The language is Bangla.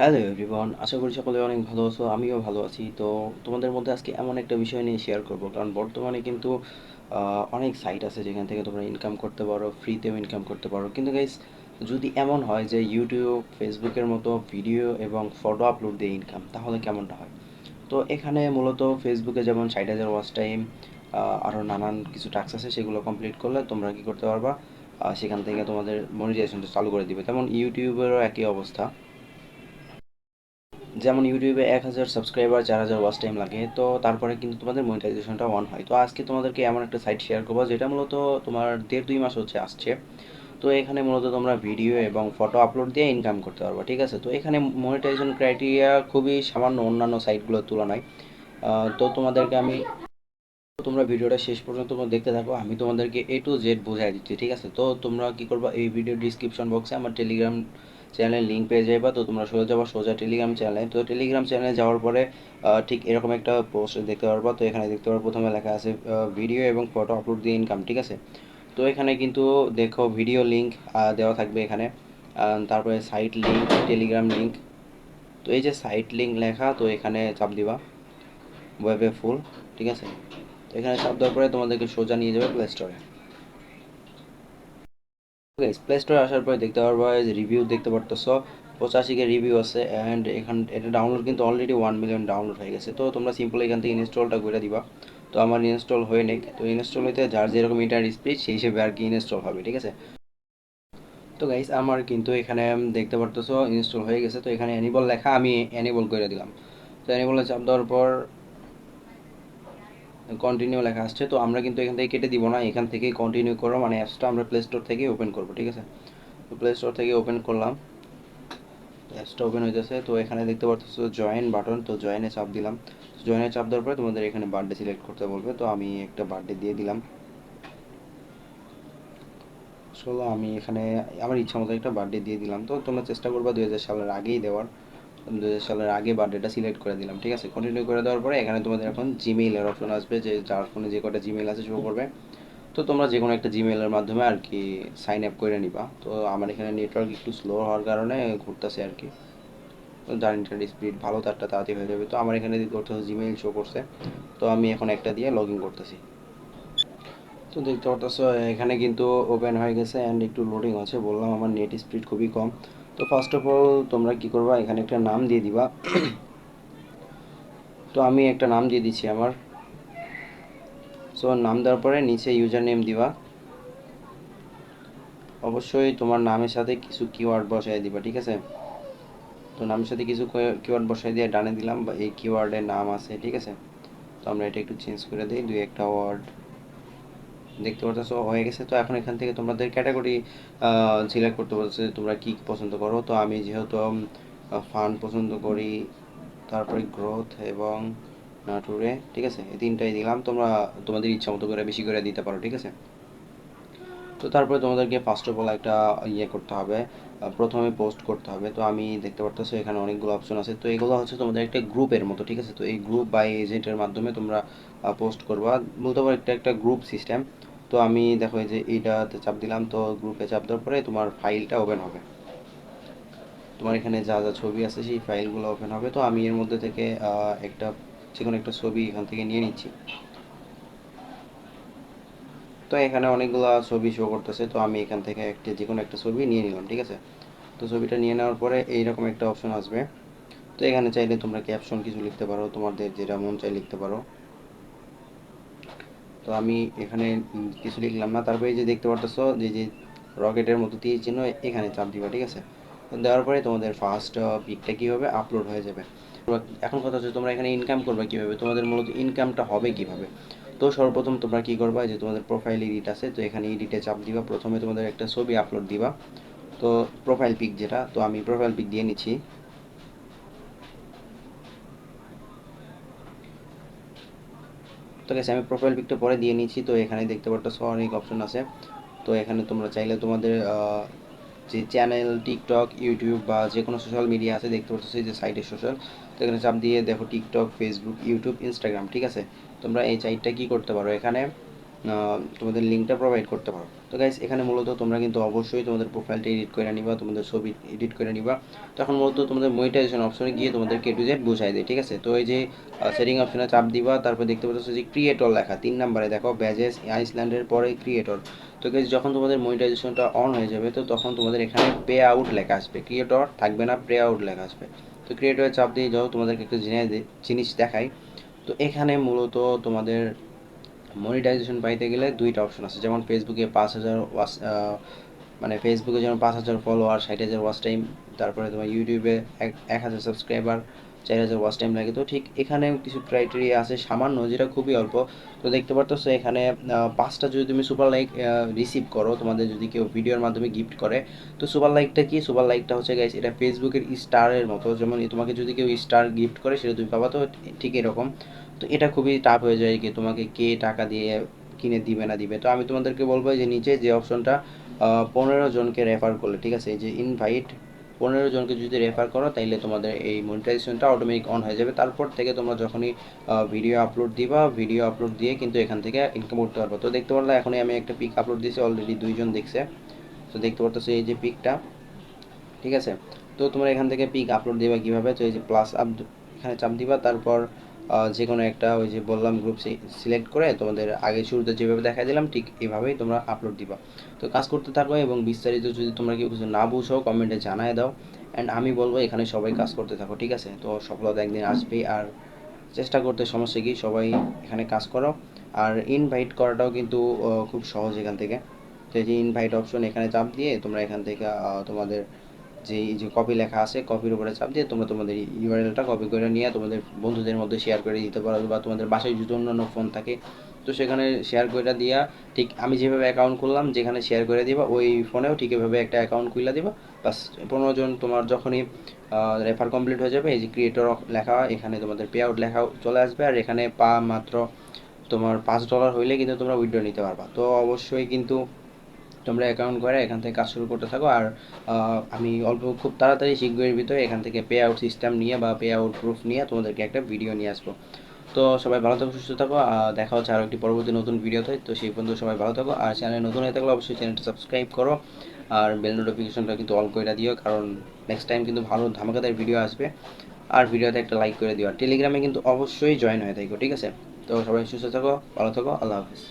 হ্যালো এভরিওয়ান আশা করি সকলে অনেক ভালো আছো, আমিও ভালো আছি। তো তোমাদের মধ্যে আজকে এমন একটা বিষয় নিয়ে শেয়ার করব, কারণ বর্তমানে কিন্তু অনেক সাইট আছে যেখান থেকে তোমরা ইনকাম করতে পারো ফ্রিতেও ইনকাম করতে পারো। কিন্তু গাইস যদি এমন হয় যে ইউটিউব ফেসবুকের মতো ভিডিও এবং ফটো আপলোড দিয়ে ইনকাম তাহলে কেমনটা হয়? তো এখানে মূলত ফেসবুকে যেমন ষাট হাজার ওয়াচ টাইম আরও নানান কিছু টাস্ক আছে, সেগুলো কমপ্লিট করলে তোমরা কি করতে পারবা? সেখান থেকে তোমাদের মনিটাইজেশনটা চালু করে দিবে। তেমন ইউটিউবেরও একই অবস্থা। যেমন ইউটিউবে এক হাজার সাবস্ক্রাইবার চার হাজার ওয়াচ টাইম লাগে, তো তারপরে কিন্তু তোমাদের মনিটাইজেশনটা অন হয়। তো আজকে তোমাদেরকে এমন একটা সাইট শেয়ার করব, যেটা মূলত তোমার দেড় দুই মাস হচ্ছে আসছে। তো এখানে মূলত তোমরা ভিডিও এবং ফটো আপলোড দিয়ে ইনকাম করতে পারবে, ঠিক আছে? তো এখানে মনিটাইজেশন ক্রাইটেরিয়া খুবই সামান্য অন্যান্য সাইটগুলোর তুলনায়। তো তোমাদেরকে আমি তোমরা ভিডিওটা শেষ পর্যন্ত দেখতে থাকো, আমি তোমাদেরকে এ টু জেড বোঝাই দিচ্ছি, ঠিক আছে? তো তোমরা কি করবা, এই ভিডিও ডিসক্রিপশন বক্সে আমার টেলিগ্রাম চ্যানেলের লিঙ্ক পেয়ে যাবা তো তোমরা সোজা যাবা, সোজা টেলিগ্রাম চ্যানেলে তো টেলিগ্রাম চ্যানেলে যাওয়ার পরে ঠিক এরকম একটা পোস্ট দেখতে পারবা। তো এখানে দেখতে পারব, প্রথমে লেখা আছে ভিডিও এবং ফটো আপলোড দিয়ে ইনকাম ঠিক আছে? তো এখানে কিন্তু দেখো ভিডিও লিঙ্ক দেওয়া থাকবে এখানে। তারপরে সাইট লিঙ্ক টেলিগ্রাম লিঙ্ক তো এই যে সাইট লিঙ্ক লেখা, তো এখানে চাপ দিবা। ওয়েবে ফুল ঠিক আছে? তো এখানে চাপ দেওয়ার পরে তোমাদেরকে সোজা নিয়ে যাবে প্লে স্টোরে প্লে স্টোরে আসার পরে দেখতে পারব রিভিউ দেখতে পারতেছো পঁচাশি কে রিভিউ আছে অ্যান্ড এখান, এটা ডাউনলোড কিন্তু অলরেডি ওয়ান মিলিয়ন ডাউনলোড হয়ে গেছে। তো তোমরা সিম্পল এখান থেকে ইনস্টলটা করে দিবা। তো আমার ইনস্টল হয়ে নেই, তো ইনস্টল হইতে যার যেরকম ইন্টারনেট স্পিড সেই হিসেবে আর কি ইনস্টল হবে, ঠিক আছে? তো গাইস আমার কিন্তু এখানে দেখতে পারতেছো ইনস্টল হয়ে গেছে। তো এখানে অ্যানিবল লেখা আমি অ্যানিবল করে দিলাম। তো অ্যানিবলে চাপ দেওয়ার পর কন্টিনিউ লেখা আসছে, তো আমরা কিন্তু এখান থেকে কেটে দিব না, এখান থেকেই কন্টিনিউ করব মানে অ্যাপসটা আমরা প্লে স্টোর থেকে ওপেন করব, ঠিক আছে? তো প্লে স্টোর থেকে ওপেন করলাম অ্যাপসটা ওপেন হইতেছে, তো এখানে দেখতে পাচ্ছ জয়েন বাটন তো জয়েনে চাপ দিলাম। জয়েনে চাপ দেওয়ার পরে তোমাদের এখানে বার্থডে সিলেক্ট করতে বলবে, তো আমি একটা বার্থডে দিয়ে দিলাম। আসলে আমি এখানে আমার ইচ্ছা মতো একটা বার্থডে দিয়ে দিলাম, তো তোমরা চেষ্টা করবা দুই হাজার সালের আগেই দেওয়ার। সালের আগে বার্থডেটা সিলেক্ট করে দিলাম, ঠিক আছে? কন্টিনিউ করে দেওয়ার পরে এখানে তোমাদের এখন জিমেইলের অপশন আসবে, যে যার ফোনে যে কটা জিমেইল আছে শো করবে। তো তোমরা যে কোনো একটা জিমেইলের মাধ্যমে আর কি সাইন আপ করে নিবা। তো আমার এখানে নেটওয়ার্ক একটু স্লো হওয়ার কারণে ঘুরতেছে আর কি। যার ইন্টারনেট স্পিড ভালো, তারটা তাড়াতাড়ি হয়ে যাবে। তো আমার এখানে করতেছে জিমেইল শো করছে, তো আমি এখন একটা দিয়ে লগ ইন করতেছি। তো দেখতে পারতেছো, এখানে কিন্তু ওপেন হয়ে গেছে অ্যান্ড একটু লোডিং আছে। বললাম আমার নেট স্পিড খুবই কম। তো ফার্স্ট অফ অল তোমরা কি করবা? এখানে একটা নাম দিয়ে দিবা। তো আমি একটা নাম দিয়ে দিচ্ছি আমার। সো নাম দেওয়ার পরে নিচে ইউজার নেম দিবা। অবশ্যই তোমার নামের সাথে কিছু কিওয়ার্ড বসাই দিবা, ঠিক আছে? তো নামের সাথে কিছু কিওয়ার্ড বসাই দিয়ে ডানে দিলাম, বা এই কিওয়ার্ডের নাম আছে, ঠিক আছে? তো আমরা এটা একটু চেঞ্জ করে দিই, দুই একটা ওয়ার্ড দেখতে পারতেছো, হয়ে গেছে। তো এখন এখান থেকে তোমাদের ক্যাটাগরি সিলেক্ট করতে বলছে তোমরা কি পছন্দ করো। তো আমি যেহেতু ফান্ড পছন্দ করি, তারপরে গ্রোথ এবং নাটুরে, ঠিক আছে? এই তিনটাই দিলাম। তোমরা তোমাদের ইচ্ছা মতো করে বেশি করে দিতে পারো, ঠিক আছে? তো তারপরে তোমাদেরকে ফার্স্ট অফ অল একটা ইয়ে করতে হবে প্রথমে পোস্ট করতে হবে। তো আমি দেখতে পারতেছো এখানে অনেকগুলো অপশন আছে। তো এগুলো হচ্ছে তোমাদের একটা গ্রুপের মতো, ঠিক আছে? তো এই গ্রুপ বা এজেন্টের মাধ্যমে তোমরা পোস্ট করবা। বলতে পারো একটা একটা গ্রুপ সিস্টেম তো আমি দেখো যে এইটাতে চাপ দিলাম, তো গ্রুপে চাপ দেওয়ার পরে তোমার ফাইলটা ওপেন হবে। তোমার এখানে যা যা ছবি আছে সেই ফাইলগুলো ওপেন হবে। তো আমি এর মধ্যে থেকে একটা যে কোনো একটা ছবি এখান থেকে নিয়ে নিচ্ছি। তো এখানে অনেকগুলো ছবি শো করতেছে, তো আমি এখান থেকে একটা যে কোনো একটা ছবি নিয়ে নিলাম, ঠিক আছে? তো ছবিটা নিয়ে নেওয়ার পরে এইরকম একটা অপশন আসবে। তো এখানে চাইলে তোমরা ক্যাপশন কিছু লিখতে পারো, তোমাদের যেটা মন চাই লিখতে পারো। তো আমি এখানে কিছু লিখলাম না। তারপরে যে দেখতে পারতেছো যে যে রকেটের মতো দিয়ে চিহ্ন এখানে চাপ দিবা, ঠিক আছে? দেওয়ার পরে তোমাদের ফার্স্ট পিকটা কী হবে আপলোড হয়ে যাবে? এখন কথা হচ্ছে তোমরা এখানে ইনকাম করবে কীভাবে? তোমাদের মূলত ইনকামটা হবে কীভাবে? তো সর্বপ্রথম তোমরা কি করবা যে তোমাদের প্রোফাইল এডিট আছে, তো এখানে এডিটে চাপ দিবা। প্রথমে তোমাদের একটা ছবি আপলোড দিবা। তো প্রোফাইল পিক যেটা, তো আমি প্রোফাইল পিক দিয়ে নিচ্ছি। তো গেছে আমি প্রোফাইল পিকটা পরে দিয়ে নিচ্ছি। তো এখানে দেখতে পারতো অনেক অপশন আছে। তো এখানে তোমরা চাইলে তোমাদের যে চ্যানেল টিকটক ইউটিউব বা যে কোনো সোশ্যাল মিডিয়া আছে, দেখতে পাচ্ছ সেই যে সাইটের সোশ্যাল তো এখানে চাপ দিয়ে দেখো টিকটক ফেসবুক ইউটিউব ইনস্টাগ্রাম ঠিক আছে? তোমরা এই সাইটটা কী করতে পারো? এখানে তোমাদের লিঙ্কটা প্রোভাইড করতে পারো। তো গাইস এখানে মূলত তোমরা কিন্তু অবশ্যই তোমাদের প্রোফাইলটা এডিট করে নিবা, তোমাদের ছবি এডিট করে নিবা। তখন মূলত তোমাদের মনিটাইজেশন অপশনে গিয়ে তোমাদের কে টু জেড বোঝাই দেয়, ঠিক আছে? তো এই যে সেটিং অপশনে চাপ দিবা, তারপর দেখতে পাচ্ছ যে ক্রিয়েটর লেখা, তিন নাম্বারে দেখো ব্যাজেস আইসল্যান্ডের পরে ক্রিয়েটর তো গাইস যখন তোমাদের মনিটাইজেশনটা অন হয়ে যাবে, তো তখন তোমাদের এখানে পে আউট লেখা আসবে। ক্রিয়েটর থাকবে না পে আউট লেখা আসবে। তো ক্রিয়েটরে চাপ দিয়ে যাও তোমাদেরকে একটা জিনিস জিনিস দেখাই। তো এখানে মূলত তোমাদের মনিটাইজেশন পাইতে গেলে দুইটা অপশন আছে। যেমন ফেসবুকে পাঁচ হাজার ওয়াচ মানে ফেসবুকে যেমন পাঁচ হাজার ফলোয়ার ষাট হাজার ওয়াচ টাইম তারপরে তোমার ইউটিউবে এক এক হাজার সাবস্ক্রাইবার চার হাজার ওয়াচ টাইম লাগে। তো ঠিক এখানেও কিছু ক্রাইটেরিয়া আছে সামান্য, যেটা খুবই অল্প। তো দেখতে পারতো এখানে পাঁচটা যদি তুমি সুপার লাইক রিসিভ করো, তোমাদের যদি কেউ ভিডিওর মাধ্যমে গিফট করে, তো সুপার লাইকটা কি? সুপার লাইকটা হচ্ছে গাইস এটা ফেসবুকের স্টারের মতো। যেমন তোমাকে যদি কেউ স্টার গিফট করে, সেটা তুমি পাবা। তো ঠিক এরকম। তো এটা খুবই টাফ হয়ে যায় কি তোমাকে কে টাকা দিয়ে কিনে দিবে না দিবে। তো আমি তোমাদেরকে বলব যে নিচে যে অপশনটা পনেরো জনকে রেফার করলে, ঠিক আছে? এই যে ইনভাইট পনেরো জনকে যদি রেফার করো, তাইলে তোমাদের এই মনিটাইজেশনটা অটোমেটিক অন হয়ে যাবে। তারপর থেকে তোমরা যখনই ভিডিও আপলোড দিবা ভিডিও আপলোড দিয়ে কিন্তু এখান থেকে ইনকাম করতে পারব। তো দেখতে পারলে এখনই আমি একটা পিক আপলোড দিয়েছি অলরেডি দুইজন দেখছে। তো দেখতে পারতেছো এই যে পিকটা ঠিক আছে? তো তোমরা এখান থেকে পিক আপলোড দিবা কীভাবে? তো এই যে প্লাস আপ এখানে চাপ দিবা। তারপর যে কোনো একটা ওই যে বললাম গ্রুপ সিলেক্ট করে তোমাদের আগে শুরুতে যেভাবে দেখা দিলাম, ঠিক এভাবেই তোমরা আপলোড দিবা। তো কাজ করতে থাকো এবং বিস্তারিত যদি তোমরা কেউ কিছু না বুঝো কমেন্টে জানায় দাও। অ্যান্ড আমি বলব, এখানে সবাই কাজ করতে থাকো, ঠিক আছে? তো সফলতা একদিন আসবেই। আর চেষ্টা করতে সমস্যা কি, সবাই এখানে কাজ করো। আর ইনভাইট করাটাও কিন্তু খুব সহজ এখান থেকে। তো এই যে ইনভাইট অপশন এখানে চাপ দিয়ে তোমরা এখান থেকে তোমাদের যে এই যে কপি লেখা আছে কপির উপরে চাপ দিয়ে তোমরা তোমাদের ইউআরএলটা কপি করে নিয়ে তোমাদের বন্ধুদের মধ্যে শেয়ার করে দিতে পারো বা তোমাদের বাসায় যদি অন্যান্য ফোন থাকে। তো সেখানে শেয়ার করে দিয়া, ঠিক আমি যেভাবে অ্যাকাউন্ট করলাম যেখানে শেয়ার করে দিবা, ওই ফোনেও ঠিক এভাবে একটা অ্যাকাউন্ট খুলে দিবা। বাস পনেরো জন তোমার যখনই রেফার কমপ্লিট হয়ে যাবে, এই যে ক্রিয়েটর লেখা, এখানে তোমাদের পে আউট লেখা চলে আসবে। আর এখানে পা মাত্র তোমার পাঁচ ডলার হইলে কিন্তু তোমরা উইড্রো নিতে পারবা। তো অবশ্যই কিন্তু তোমরা অ্যাকাউন্ট করে এখান থেকে কাজ শুরু করতে থাকো। আর আমি অল্প খুব তাড়াতাড়ি শীঘ্রই ভিতরে এখান থেকে পে আউট সিস্টেম নিয়ে বা পে আউট প্রুফ নিয়ে তোমাদেরকে একটা ভিডিও নিয়ে আসব। তো সবাই ভালো থাকো, সুস্থ থাকো দেখা হচ্ছে আরও একটি পরবর্তী নতুন ভিডিওতে তো সেই পর্যন্ত সবাই ভালো থাকো, আর চ্যানেলে নতুন হয়ে থাকলে অবশ্যই চ্যানেলটা সাবস্ক্রাইব করো। আর বেল নোটিফিকেশনটা কিন্তু অল করে দিও, কারণ নেক্সট টাইম কিন্তু ভালো ধামাকাদার ভিডিও আসবে। আর ভিডিওতে একটা লাইক করে দিও। আর টেলিগ্রামে কিন্তু অবশ্যই জয়েন হয়ে থাকো, ঠিক আছে? তো সবাই সুস্থ থাকো, ভালো থাকো, আল্লাহ হাফিজ।